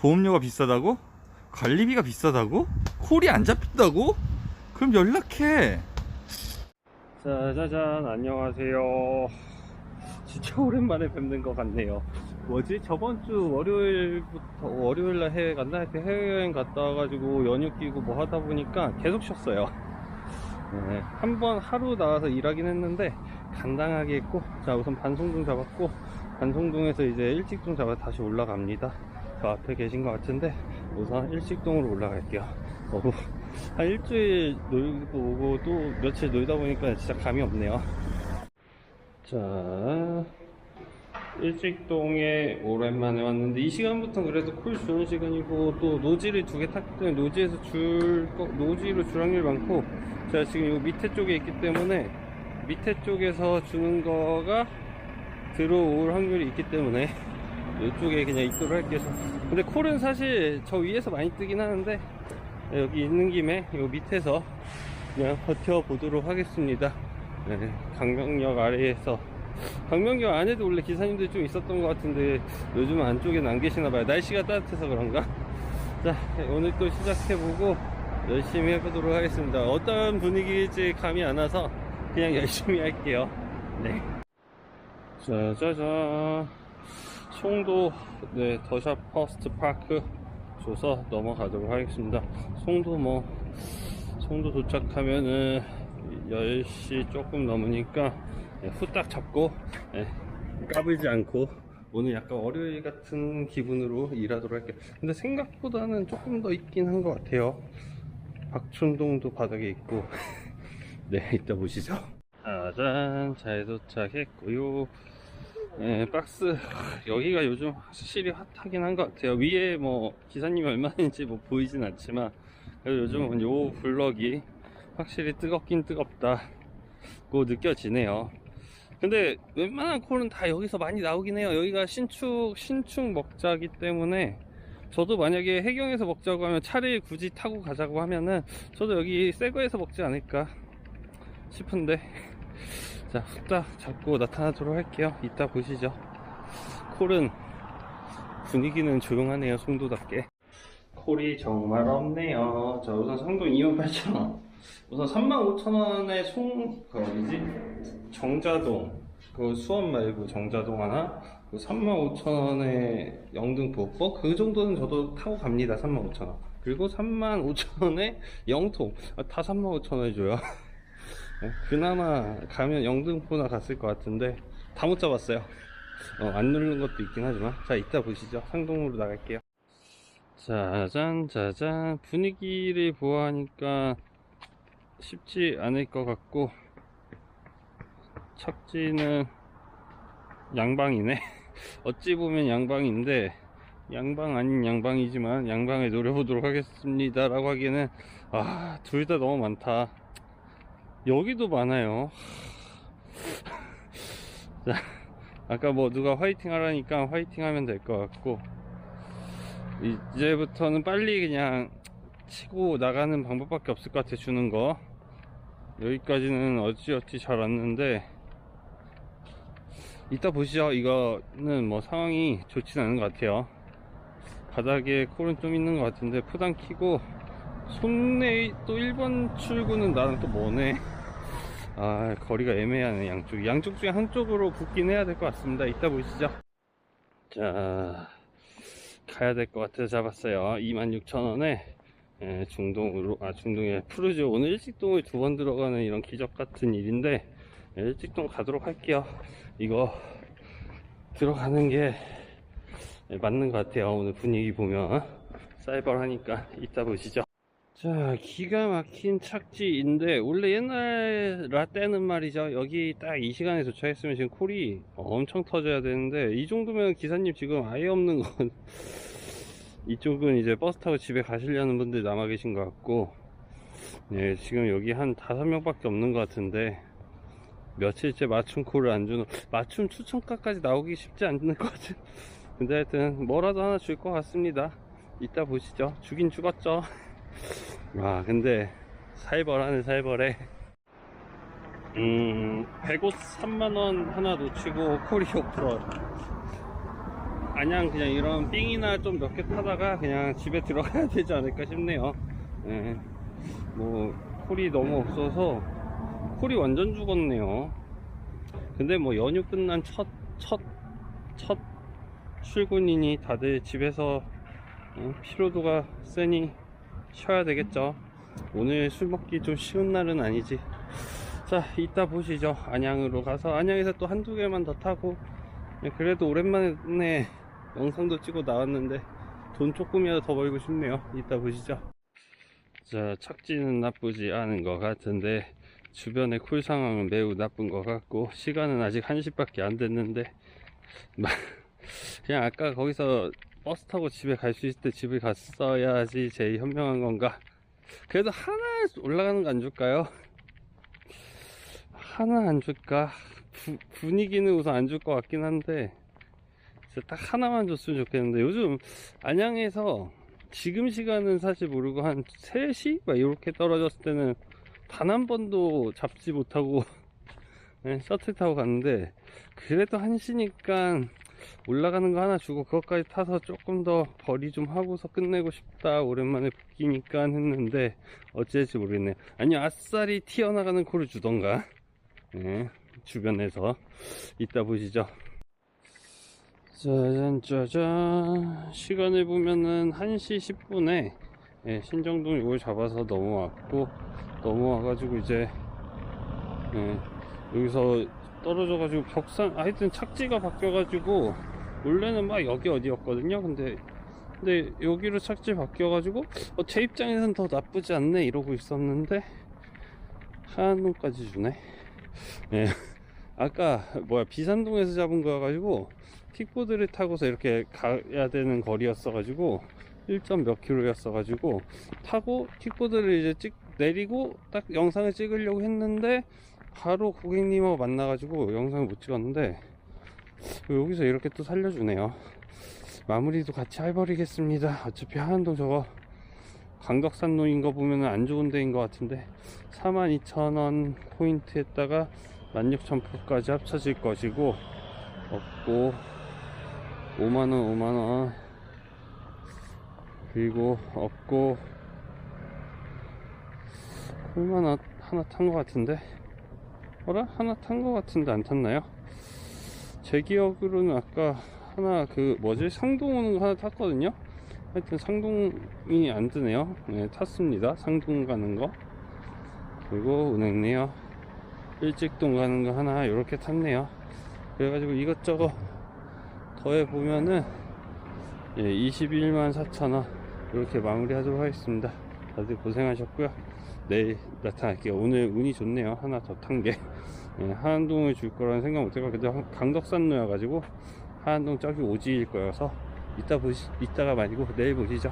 보험료가 비싸다고? 관리비가 비싸다고? 콜이 안 잡힌다고? 그럼 연락해. 짜자잔. 안녕하세요. 진짜 오랜만에 뵙는 것 같네요. 뭐지? 저번 주 월요일부터 월요일날 해외 간다 할때 해외여행 갔다 와가지고 연휴 끼고 뭐 하다 보니까 계속 쉬었어요. 네, 한번 하루 나와서 일하긴 했는데 간단하게 했고 자 우선 반송동 잡았고 반송동에서 이제 일직동 잡아 다시 올라갑니다 저 앞에 계신 것 같은데 우선 일직동으로 올라갈게요. 어후 한 일주일 놀고 오고 또 며칠 놀다 보니까 진짜 감이 없네요. 자 일직동에 오랜만에 왔는데 이 시간부터 그래도 콜 주는 시간이고 또 노지를 두 개 탔기 때문에 노지에서 줄 거- 노지로 줄 확률 많고 제가 지금 이 밑에 쪽에 있기 때문에 밑에 쪽에서 주는 거가 들어올 확률이 있기 때문에 이쪽에 그냥 있도록 할게요. 근데 콜은 사실 저 위에서 많이 뜨긴 하는데 여기 있는 김에 이 밑에서 그냥 버텨보도록 하겠습니다. 네, 강명역 아래에서. 강명역 안에도 원래 기사님들이 좀 있었던 것 같은데 요즘 안쪽에 안 계시나봐요. 날씨가 따뜻해서 그런가? 자 오늘 또 시작해보고 열심히 해보도록 하겠습니다. 어떤 분위기일지 감이 안 와서 그냥 열심히 할게요. 네. 짜자잔 송도 네 더샵 퍼스트 파크 줘서 넘어가도록 하겠습니다. 송도 뭐 송도 도착하면은 10시 조금 넘으니까 네, 후딱 잡고 네, 까불지 않고 오늘 약간 월요일 같은 기분으로 일하도록 할게요. 근데 생각보다는 조금 더 있긴 한 것 같아요. 박촌동도 바닥에 있고 네 이따 보시죠. 짜잔 잘 도착했고요 네, 박스 여기가 요즘 확실히 핫하긴 한 것 같아요. 위에 뭐 기사님이 얼마인지 뭐 보이진 않지만 요즘은 요 블럭이 확실히 뜨겁긴 뜨겁다고 느껴지네요. 근데 웬만한 콜은 다 여기서 많이 나오긴 해요. 여기가 신축 신축 먹자기 때문에 저도 만약에 해경에서 먹자고 하면 차를 굳이 타고 가자고 하면은 저도 여기 새거에서 먹지 않을까 싶은데 자 후딱 잡고 나타나도록 할게요. 이따 보시죠. 콜은 분위기는 조용하네요 송도답게. 콜이 정말 없네요. 자 우선 상동 28,000원. 우선 35,000원에 송 그 어디지? 정자동. 그 수원 말고 정자동 하나? 그 35,000원에 영등포. 어, 그 정도는 저도 타고 갑니다 35,000원. 그리고 35,000원에 영통. 아, 다 35,000원 줘요. 네, 그나마 가면 영등포나 갔을 것 같은데 다 못 잡았어요. 어, 안 누르는 것도 있긴 하지만. 자 이따 보시죠. 상동으로 나갈게요. 짜잔 짜잔. 분위기를 보아하니까 쉽지 않을 것 같고 착지는 양방이네. 어찌 보면 양방인데 양방 아닌 양방이지만 양방을 노려보도록 하겠습니다 라고 하기에는 아 둘 다 너무 많다 여기도 많아요. 자 아까 뭐 누가 화이팅 하라니까 화이팅 하면 될 것 같고 이제부터는 빨리 그냥 치고 나가는 방법밖에 없을 것 같아 주는 거. 여기까지는 어찌어찌 잘 왔는데 이따 보시죠. 이거는 뭐 상황이 좋진 않은 것 같아요. 바닥에 콜은 좀 있는 것 같은데 포단 키고 손내 또 1번 출구는 나랑 또 뭐네. 아 거리가 애매하네 양쪽. 양쪽 중에 한쪽으로 붙긴 해야 될 것 같습니다. 이따 보시죠. 자 가야 될 것 같아서 잡았어요. 26,000원에 중동으로 아 중동에 푸르죠. 오늘 일직동을 두 번 들어가는 이런 기적 같은 일인데 예, 일직동 가도록 할게요. 이거 들어가는 게 예, 맞는 것 같아요. 오늘 분위기 보면. 사이버 하니까 이따 보시죠 자 기가 막힌 착지인데 원래 옛날 라떼는 말이죠. 여기 딱 이 시간에 도착했으면 지금 콜이 엄청 터져야 되는데 이 정도면 기사님 지금 아예 없는 건 이쪽은 이제 버스 타고 집에 가시려는 분들 남아 계신 것 같고 네 지금 여기 한 다섯 명 밖에 없는 것 같은데 며칠째 맞춤 콜을 안 주는 맞춤 추천가까지 나오기 쉽지 않는 것 같은. 근데 하여튼 뭐라도 하나 줄 것 같습니다. 이따 보시죠. 주긴 죽었죠 와 근데 살벌하는 살벌해 음105 3만원 하나 놓치고 콜이 5% 안양 그냥 이런 삥이나 좀 몇 개 타다가 그냥 집에 들어가야 되지 않을까 싶네요. 예. 뭐 콜이 너무 없어서 콜이 완전 죽었네요. 근데 뭐 연휴 끝난 첫 첫, 첫 출근이니 다들 집에서 어, 피로도가 세니 쉬어야 되겠죠. 오늘 술 먹기 좀 쉬운 날은 아니지. 자, 이따 보시죠. 안양으로 가서 안양에서 또 한두 개만 더 타고 예, 그래도 오랜만에 영상도 찍고 나왔는데 돈 조금이라도 더 벌고 싶네요. 이따 보시죠. 자, 착지는 나쁘지 않은 것 같은데 주변의 쿨 상황은 매우 나쁜 것 같고 시간은 아직 1시밖에 안 됐는데 마- 그냥 아까 거기서 버스 타고 집에 갈 수 있을 때 집에 갔어야지 제일 현명한 건가 그래도 하나 올라가는 거 안 줄까요? 하나 안 줄까? 부- 분위기는 우선 안 줄 것 같긴 한데 진짜 딱 하나만 줬으면 좋겠는데 요즘 안양에서 지금 시간은 사실 모르고 한 3시? 막 이렇게 떨어졌을 때는 단 한 번도 잡지 못하고 네, 셔틀 타고 갔는데 그래도 1시니까 올라가는 거 하나 주고 그것까지 타서 조금 더 거리 좀 하고서 끝내고 싶다. 오랜만에 바뀌니까 했는데 어찌될지 모르겠네요. 아니 아싸리 튀어나가는 코를 주던가. 네, 주변에서. 이따 보시죠. 짜잔 짜잔. 시간을 보면은 1시 10분에 신정동 이걸 잡아서 넘어왔고 넘어와 가지고 이제 예, 여기서 떨어져가지고 벽산 하여튼 착지가 바뀌어가지고 원래는 막 여기 어디였거든요 근데 근데 여기로 착지 바뀌어가지고 어, 제 입장에선 더 나쁘지 않네 이러고 있었는데 한동까지 주네 예. 아까 뭐야 비산동에서 잡은 거여가지고 킥보드를 타고서 이렇게 가야 되는 거리였어 가지고 1점 몇 킬로였어 가지고 타고 킥보드를 이제 찍 내리고 딱 영상을 찍으려고 했는데 바로 고객님하고 만나가지고 영상을 못 찍었는데 여기서 이렇게 또 살려주네요. 마무리도 같이 해버리겠습니다. 어차피 하안동 저거 강덕산로인 거 보면 안 좋은 데인 것 같은데 42,000원 포인트에다가 16,000%까지 합쳐질 것이고 없고 5만원 5만원. 그리고 없고 콜만 하나 탄 것 같은데 어라? 하나 탄 것 같은데 안 탔나요? 제 기억으로는 아까 하나 그 뭐지? 상동 오는 거 하나 탔거든요. 하여튼 상동이 안 뜨네요. 네 탔습니다. 상동 가는 거. 그리고 은행네요. 일직동 가는 거 하나 이렇게 탔네요. 그래가지고 이것저것 더해 보면은 예, 21만 4천원 이렇게 마무리 하도록 하겠습니다 다들 고생하셨고요. 내일 나타날게요. 오늘 운이 좋네요. 하나 더 탄게. 예, 하안동을 줄 거라는 생각 못해가 근데 강덕산로여가지고 하안동 저기 오지일 거여서 이따 보시 이따가 말고 내일 보시죠